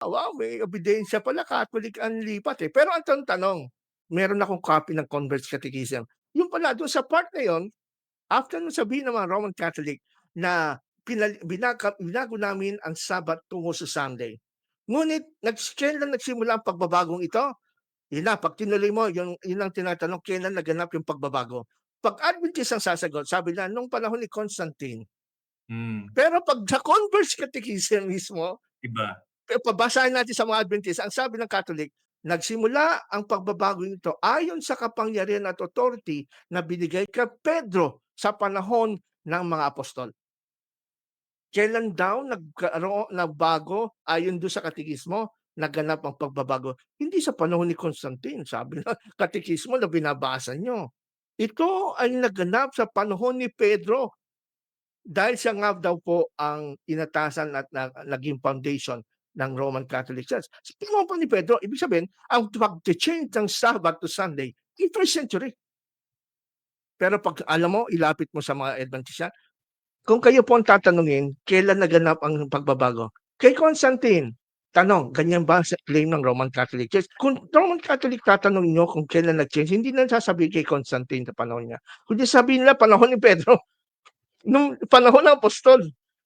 Wow, may ebidensya pala Catholic ang lipat, eh. Pero ang tan tanong, meron akong copy ng Convert's Catechism. Yung pala dun sa part na yun, after nung sabihin ng mga Roman Catholic na pinal binaka binago namin ang Sabbath tungo sa Sunday. Ngunit nags kailan nagsimula ang pagbabagong ito? Yun na, 'pag tinuloy mo yung yun ang tinatanong, kailan naganap yung pagbabago? 'Pag Adventist ang sasagot, sabi nila nung panahon ni Constantine. Hmm. Pero 'pag sa Convert's Catechism mismo, Iba. Eh, babasahin natin sa mga Adventist, ang sabi ng Catholic, nagsimula ang pagbabago nito ayon sa kapangyarihan at authority na binigay kay Pedro sa panahon ng mga apostol. Kailan daw nagkaroo nagbago ayon dun sa katekismo, naganap ang pagbabago? Hindi sa panahon ni Constantine, sabi ng katekismo na binabasa niyo. Ito ay naganap sa panahon ni Pedro. Dahil siya nga daw po ang inatasan at na naging foundation ng Roman Catholic Church. Sa panahon pa ni Pedro, ibig sabihin, ang pagche-change ng Sabbath to Sunday, in first century. Pero 'pag alam mo, ilapit mo sa mga Adventista, kung kayo po ang tatanungin, kailan naganap ang pagbabago? Kay Constantine. Tanong, ganyan ba sa claim ng Roman Catholic Church? Kung Roman Catholic tatanungin niyo kung kailan nag-change, hindi na sasabihin kay Constantine sa panahon niya, kundi sabihin nila panahon ni Pedro. Nung panahon ng apostol.